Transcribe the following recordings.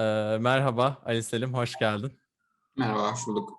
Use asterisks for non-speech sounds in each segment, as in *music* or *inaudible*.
Eee, merhaba Ali Selim, hoş geldin. Merhaba, hoş bulduk.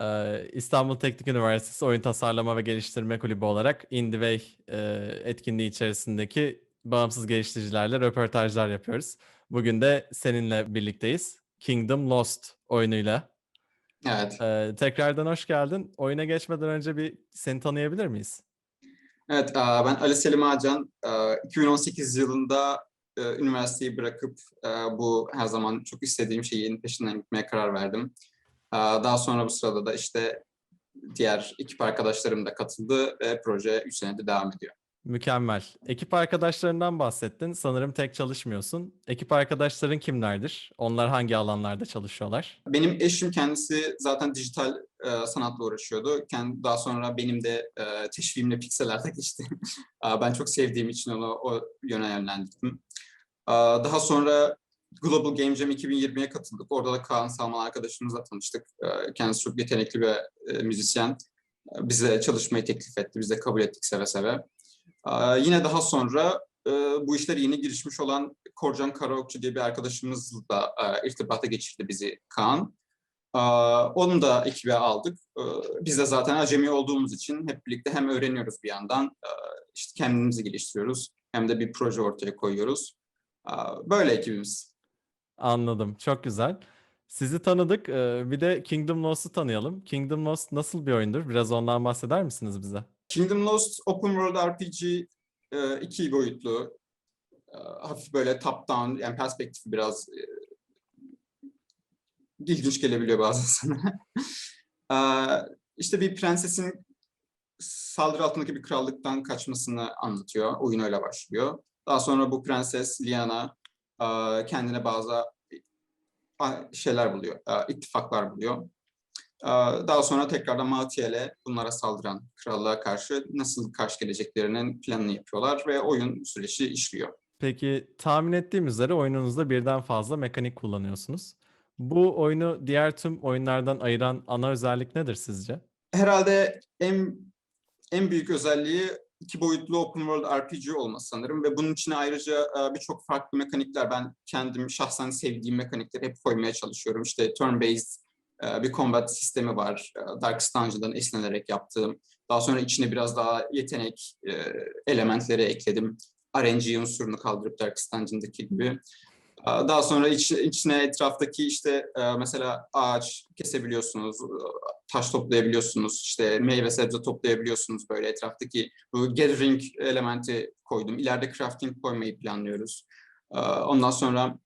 Eee, İstanbul Teknik Üniversitesi Oyun Tasarlama ve Geliştirme Kulübü olarak IndieWay eee, etkinliği içerisindeki bağımsız geliştiricilerle röportajlar yapıyoruz. Bugün de seninle birlikteyiz. Kingdom Lost oyunuyla. Evet. Eee, tekrardan hoş geldin. Oyuna geçmeden önce bir seni tanıyabilir miyiz? Evet, ben Ali Selim Ağacan. Aaa, 2018 yılında, eee, üniversiteyi bırakıp, eee, bu her zaman çok istediğim şeyin peşinden gitmeye karar verdim. Aaa, daha sonra bu sırada da işte diğer ekip arkadaşlarım da katıldı ve proje 3 senedir devam ediyor. Mükemmel. Ekip arkadaşlarından bahsettin. Sanırım tek çalışmıyorsun. Ekip arkadaşların kimlerdir? Onlar hangi alanlarda çalışıyorlar? Benim eşim kendisi zaten dijital, eee, sanatla uğraşıyordu. Ken daha sonra benim de, eee, teşviğimle Pixel Art'a geçti. *laughs* Ben çok sevdiğim için onu o yöne yönlendirdim. Daha sonra Global Game Jam 2020'ye katıldık. Orada da Kaan Salman arkadaşımızla tanıştık. Eee, kendisi çok yetenekli bir, eee, müzisyen. Eee, bize çalışmayı teklif etti. Biz de kabul ettik seve seve. Yine daha sonra, eee, bu işlere yeni girişmiş olan Korcan Karaokçu diye bir arkadaşımızla, eee, irtibata geçirdi bizi Kaan. Onu da ekibe aldık. Eee, biz de zaten acemi olduğumuz için hep birlikte hem öğreniyoruz bir yandan, işte kendimizi geliştiriyoruz hem de bir proje ortaya koyuyoruz. Böyle ekibimiz. Anladım, çok güzel. Sizi tanıdık. Eee, bir de Kingdom Lost'u tanıyalım. Kingdom Lost nasıl bir oyundur? Biraz ondan bahseder misiniz bize? Kingdom Lost Open World RPG, eee, 2 boyutlu, eee, hafif böyle top down yani perspektifi biraz, eee ilginç gelebiliyor bazen sana. *laughs* İşte bir prensesin saldırı altındaki bir krallıktan kaçmasını anlatıyor. Oyun öyle başlıyor. Daha sonra bu prenses Lyanna, aaa, kendine bazı a şeyler buluyor, aaa, ittifaklar buluyor. Daha sonra tekrardan Malthael'e bunlara saldıran krallığa karşı nasıl karşı geleceklerinin planını yapıyorlar ve oyun süreci işliyor. Peki, tahmin ettiğim üzere oyununuzda birden fazla mekanik kullanıyorsunuz. Bu oyunu diğer tüm oyunlardan ayıran ana özellik nedir sizce? Herhâlde en en büyük özelliği 2 boyutlu Open World RPG olması sanırım ve bunun içine ayrıca, aaa, birçok farklı mekanikler ben kendim şahsen sevdiğim mekanikleri hep koymaya çalışıyorum. İşte turn based, eee, bir combat sistemi var. Eee, Darkest Dungeon'dan esinlenerek yaptığım. Daha sonra içine biraz daha yetenek, eee, elementleri ekledim. RNG unsurunu kaldırıp Darkest Dungeon'daki gibi. Daha sonra iç içine etraftaki işte, eee, mesela ağaç kesebiliyorsunuz, ııı, taş toplayabiliyorsunuz, işte meyve sebze toplayabiliyorsunuz böyle etraftaki bu gathering elementi koydum. İleride crafting koymayı planlıyoruz. Ondan sonra,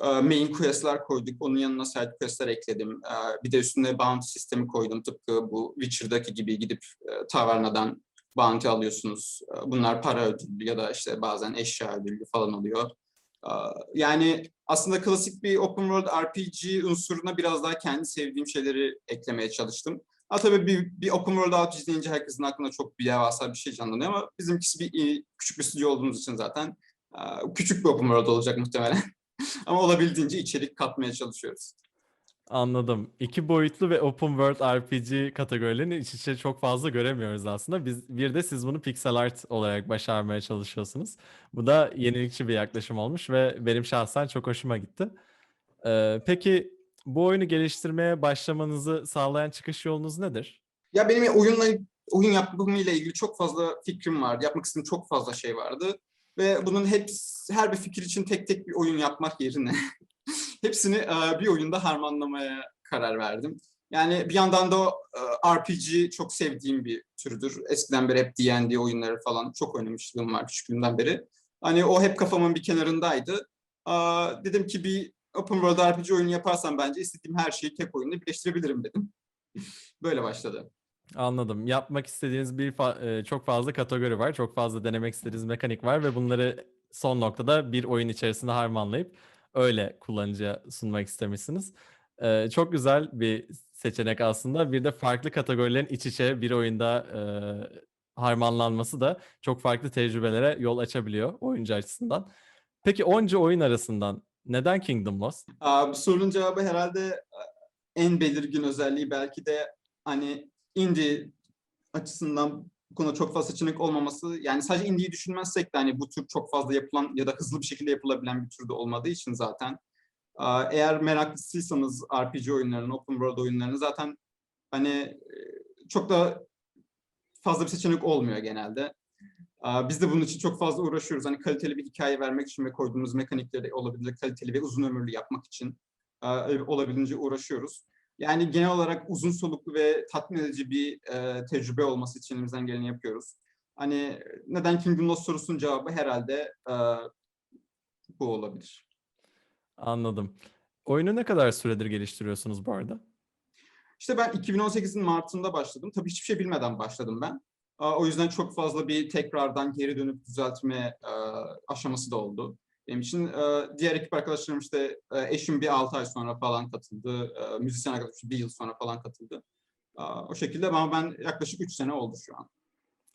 aaa, main quest'ler koyduk. Onun yanına side quest'ler ekledim. Bir de üstüne bounty sistemi koydum. Tıpkı bu Witcher'daki gibi gidip, tavernadan bounty alıyorsunuz. Bunlar para ödüllü ya da işte bazen eşya ödüllü falan oluyor. Yani aslında klasik bir Open World RPG unsuruna biraz daha kendi sevdiğim şeyleri eklemeye çalıştım. Ha, tabii bir bir Open World RPG deyince herkesin aklında çok bir devasa bir şey canlanıyor ama bizimkisi bir, küçük bir stüdyo olduğumuz için zaten, küçük bir Open World olacak muhtemelen *laughs* ama olabildiğince içerik katmaya çalışıyoruz. Anladım. 2 boyutlu ve Open World RPG kategorilerini iç içe çok fazla göremiyoruz aslında. Biz bir de siz bunu pixel art olarak başarmaya çalışıyorsunuz. Bu da yenilikçi bir yaklaşım olmuş ve benim şahsen çok hoşuma gitti. Eee, peki bu oyunu geliştirmeye başlamanızı sağlayan çıkış yolunuz nedir? Ya, benim oyunla oyun yapımıyla ilgili çok fazla fikrim vardı. Yapmak istediğim çok fazla şey vardı ve bunun heps her bir fikir için tek tek bir oyun yapmak yerine *laughs* hepsini, aaa, bir oyunda harmanlamaya karar verdim. Yani bir yandan da eee, RPG çok sevdiğim bir türdür. Eskiden beri hep D&D oyunları falan çok oynamışlığım var küçüklüğümden beri. Hani o hep kafamın bir kenarındaydı. Dedim ki bir Open World RPG oyunu yaparsam bence istediğim her şeyi tek oyunda birleştirebilirim dedim. *laughs* Böyle başladı. Anladım. Yapmak istediğiniz bir fa eee, çok fazla kategori var. Çok fazla denemek istediğiniz mekanik var ve bunları son noktada bir oyun içerisinde harmanlayıp öyle kullanıcıya sunmak istemişsiniz. Eee, çok güzel bir seçenek aslında. Bir de farklı kategorilerin iç içe bir oyunda, eee, harmanlanması da çok farklı tecrübelere yol açabiliyor oyuncu açısından. Peki onca oyun arasından neden Kingdom Lost? Bu sorunun cevabı herhâlde, eee, en belirgin özelliği belki de, hani, indie açısından bu konuda çok fazla seçenek olmaması. Yani sadece indie'yi düşünmezsek de, hani, bu tür çok fazla yapılan ya da hızlı bir şekilde yapılabilen bir tür de olmadığı için zaten, Eğer meraklısıysanız RPG oyunlarının, open world oyunlarının zaten hani e, çok da fazla bir seçenek olmuyor genelde. Biz de bunun için çok fazla uğraşıyoruz. Hani kaliteli bir hikaye vermek için ve koyduğumuz mekanikleri olabildiğince kaliteli ve uzun ömürlü yapmak için olabildiğince uğraşıyoruz. Yani genel olarak uzun soluklu ve tatmin edici bir e, tecrübe olması için elimizden geleni yapıyoruz. Hani neden Kingdom Lost sorusunun cevabı herhalde e, bu olabilir. Anladım. Oyunu ne kadar süredir geliştiriyorsunuz bu arada? İşte ben 2018'in Mart'ında başladım. Tabii hiçbir şey bilmeden başladım ben. Aa, O yüzden çok fazla bir tekrardan geri dönüp düzeltme e, aşaması da oldu. Benim için e, diğer ekip arkadaşlarım işte e, eşim bir 6 ay sonra falan katıldı. E, Müzisyen arkadaşım bir yıl sonra falan katıldı. O şekilde ama ben yaklaşık 3 sene oldu şu an.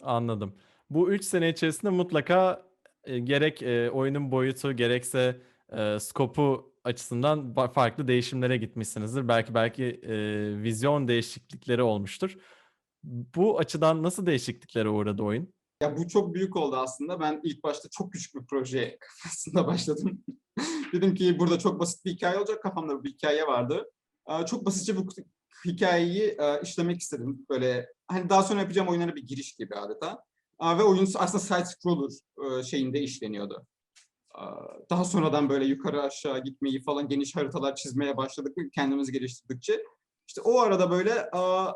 Anladım. Bu 3 sene içerisinde mutlaka e, gerek e, oyunun boyutu gerekse e, skopu açısından farklı değişimlere gitmişsinizdir. Belki belki e, vizyon değişiklikleri olmuştur. Bu açıdan nasıl değişikliklere uğradı oyun? Ya bu çok büyük oldu aslında. Ben ilk başta çok küçük bir proje *laughs* kafasında başladım. *laughs* Dedim ki burada çok basit bir hikaye olacak. Kafamda bir hikaye vardı. Aa, Çok basitçe bu hikayeyi e, işlemek istedim. Böyle hani daha sonra yapacağım oyunlara bir giriş gibi adeta. Ve oyun aslında side scroller e, şeyinde işleniyordu. Daha sonradan böyle yukarı aşağı gitmeyi falan geniş haritalar çizmeye başladık kendimizi geliştirdikçe. İşte o arada böyle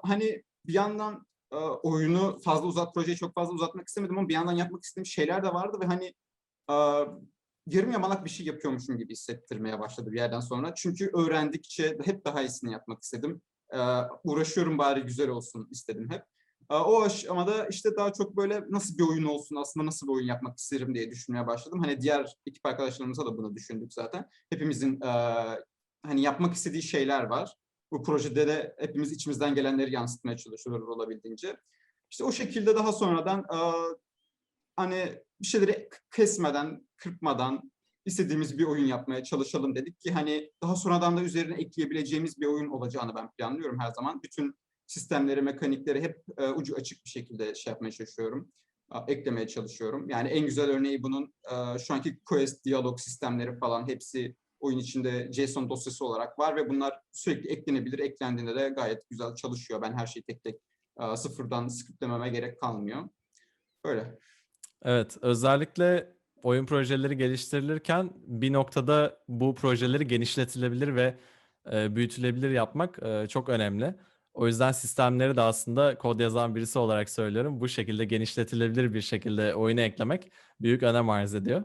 hani bir yandan e, oyunu fazla uzat, projeyi çok fazla uzatmak istemedim ama bir yandan yapmak istediğim şeyler de vardı ve hani e, yarım yamalak bir şey yapıyormuşum gibi hissettirmeye başladı bir yerden sonra. Çünkü öğrendikçe hep daha iyisini yapmak istedim. E, uğraşıyorum bari güzel olsun istedim hep. E, o aşamada işte daha çok böyle nasıl bir oyun olsun, aslında nasıl bir oyun yapmak isterim diye düşünmeye başladım. Hani diğer ekip arkadaşlarımızla da bunu düşündük zaten. Hepimizin e, hani yapmak istediği şeyler var bu projede de hepimiz içimizden gelenleri yansıtmaya çalışıyoruz olabildiğince. İşte o şekilde daha sonradan e, hani bir şeyleri kesmeden, kırpmadan istediğimiz bir oyun yapmaya çalışalım dedik ki hani daha sonradan da üzerine ekleyebileceğimiz bir oyun olacağını ben planlıyorum her zaman. Bütün sistemleri, mekanikleri hep e, ucu açık bir şekilde şey yapmaya çalışıyorum. e, eklemeye çalışıyorum. Yani en güzel örneği bunun e, şu anki Quest diyalog sistemleri falan hepsi oyun içinde JSON dosyası olarak var ve bunlar sürekli eklenebilir. Eklendiğinde de gayet güzel çalışıyor. Ben her şeyi tek tek e, sıfırdan scriptlememe gerek kalmıyor. Böyle. Evet, özellikle oyun projeleri geliştirilirken bir noktada bu projeleri genişletilebilir ve e, büyütülebilir yapmak e, çok önemli. O yüzden sistemleri de aslında kod yazan birisi olarak söylüyorum. Bu şekilde genişletilebilir bir şekilde oyuna eklemek büyük önem arz ediyor.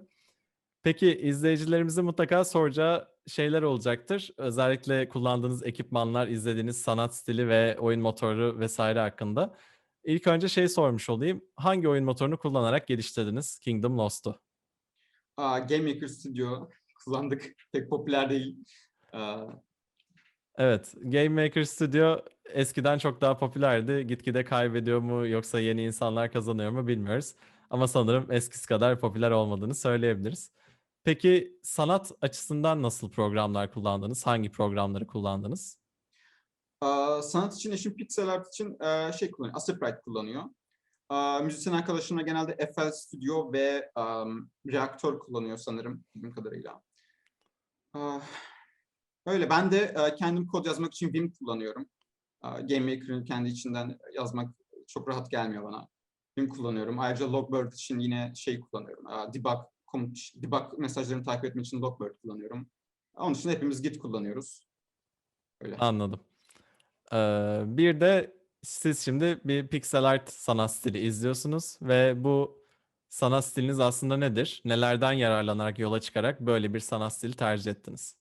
Peki izleyicilerimizin mutlaka soracağı şeyler olacaktır. Özellikle kullandığınız ekipmanlar, izlediğiniz sanat stili ve oyun motoru vesaire hakkında. İlk önce şey sormuş olayım. Hangi oyun motorunu kullanarak geliştirdiniz Kingdom Lost'u? Aa, Game Maker Studio *laughs* kullandık. Pek popüler değil. Aa, Evet, Game Maker Studio eskiden çok daha popülerdi. Gitgide kaybediyor mu yoksa yeni insanlar kazanıyor mu bilmiyoruz. Ama sanırım eskisi kadar popüler olmadığını söyleyebiliriz. Peki sanat açısından nasıl programlar kullandınız? Hangi programları kullandınız? sanat için eşim pixel art için şey kullanıyor. Aseprite kullanıyor. Aa, müzisyen arkadaşımla genelde FL Studio ve um, Reaktör kullanıyor sanırım bildiğim kadarıyla. Aa, öyle. Ben de kendim kod yazmak için Vim kullanıyorum. Game Maker'ın kendi içinden yazmak çok rahat gelmiyor bana. Vim kullanıyorum. Ayrıca Logbird için yine şey kullanıyorum. Debug, komut- debug mesajlarını takip etmek için Logbird kullanıyorum. Onun için hepimiz Git kullanıyoruz. Öyle. Anladım. Ee, bir de siz şimdi bir pixel art sanat stili izliyorsunuz ve bu sanat stiliniz aslında nedir? Nelerden yararlanarak yola çıkarak böyle bir sanat stili tercih ettiniz?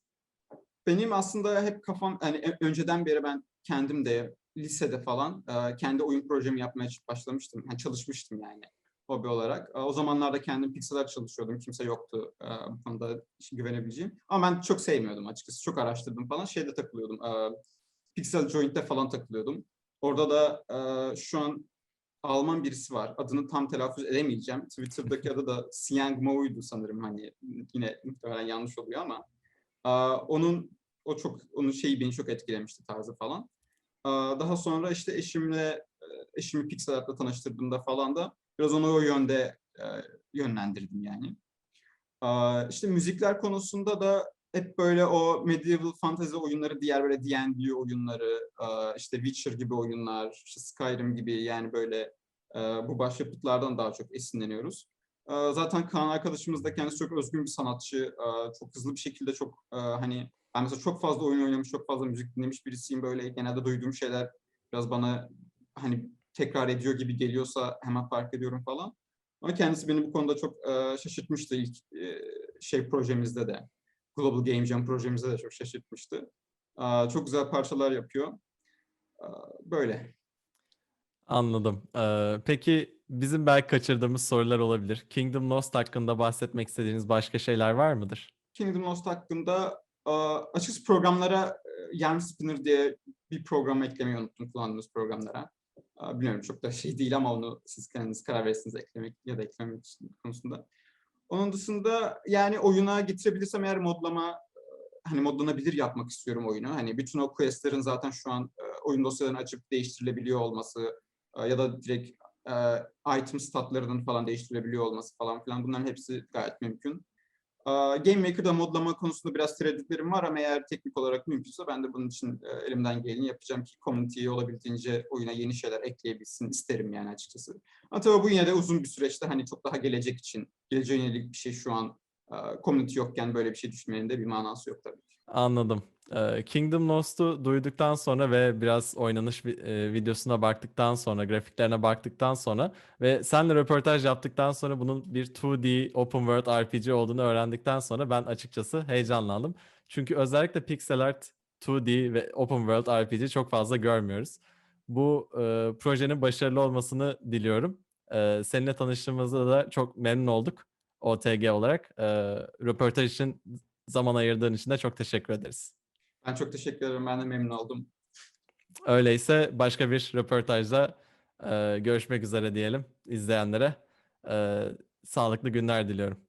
Benim aslında hep kafam, hani ö- önceden beri ben kendim de lisede falan e, kendi oyun projemi yapmaya başlamıştım. Yani çalışmıştım yani hobi olarak. E, O zamanlarda kendim pixel art çalışıyordum. Kimse yoktu e, bu konuda güvenebileceğim. Ama ben çok sevmiyordum açıkçası. Çok araştırdım falan. Şeyde takılıyordum. e, Pixel Joint'te falan takılıyordum. Orada da şu an Alman birisi var. Adını tam telaffuz edemeyeceğim. Twitter'daki adı da *laughs* Siang Mo'ydu sanırım. Hani yine muhtemelen yanlış oluyor ama. Onun o çok onun şeyi beni çok etkilemişti tarzı falan. Daha sonra işte eşimle eşimi Pixel Art'la tanıştırdığımda falan da biraz onu o yönde e, yönlendirdim yani. Aa, işte müzikler konusunda da hep böyle o medieval fantasy oyunları, diğer böyle D&D oyunları, eee, işte Witcher gibi oyunlar, işte Skyrim gibi yani böyle eee, bu başyapıtlardan daha çok esinleniyoruz. Eee, zaten Kaan arkadaşımız da kendisi çok özgün bir sanatçı. Eee, çok hızlı bir şekilde çok eee, hani ben mesela çok fazla oyun oynamış, çok fazla müzik dinlemiş birisiyim. Böyle genelde duyduğum şeyler biraz bana hani tekrar ediyor gibi geliyorsa hemen fark ediyorum falan. Ama kendisi beni bu konuda çok eee, şaşırtmıştı ilk eee, şey projemizde de. Global Game Jam projemizde de çok şaşırtmıştı. Eee, çok güzel parçalar yapıyor. Eee, böyle. Anladım. Eee, peki bizim belki kaçırdığımız sorular olabilir. Kingdom Lost hakkında bahsetmek istediğiniz başka şeyler var mıdır? Kingdom Lost hakkında eee, açıkçası programlara eee, Yarn Spinner diye bir program eklemeyi unuttum kullandığımız programlara. Bilmiyorum çok da şey değil ama onu siz kendiniz karar verirsiniz eklemek ya da eklememek için konusunda. Onun dışında yani oyuna getirebilirsem eğer modlama eee, hani modlanabilir yapmak istiyorum oyunu. Hani bütün o questlerin zaten şu an eee, oyun dosyalarını açıp değiştirilebiliyor olması eee, ya da direkt item statlarının falan değiştirilebiliyor olması falan filan bunların hepsi gayet mümkün. Game Maker'da modlama konusunda biraz tereddütlerim var ama eğer teknik olarak mümkünse ben de bunun için eee, elimden geleni yapacağım ki community'yi olabildiğince oyuna yeni şeyler ekleyebilsin isterim yani açıkçası. Ama tabii bu yine de uzun bir süreçte hani çok daha gelecek için, geleceğe yönelik bir şey şu an eee, community yokken böyle bir şey düşünmenin de bir manası yok tabii. Anladım. Eee, Kingdom Lost'u duyduktan sonra ve biraz oynanış eee, videosuna baktıktan sonra, grafiklerine baktıktan sonra ve senle röportaj yaptıktan sonra bunun bir 2D Open World RPG olduğunu öğrendikten sonra ben açıkçası heyecanlandım. Çünkü özellikle pixel art 2D ve Open World RPG çok fazla görmüyoruz. Bu eee, projenin başarılı olmasını diliyorum. Eee, seninle tanıştığımızda da çok memnun olduk OTG olarak. Eee, röportaj için zaman ayırdığın için de çok teşekkür ederiz. Ben çok teşekkür ederim. Ben de memnun oldum. Öyleyse başka bir röportajda eee, görüşmek üzere diyelim izleyenlere. Eee, sağlıklı günler diliyorum.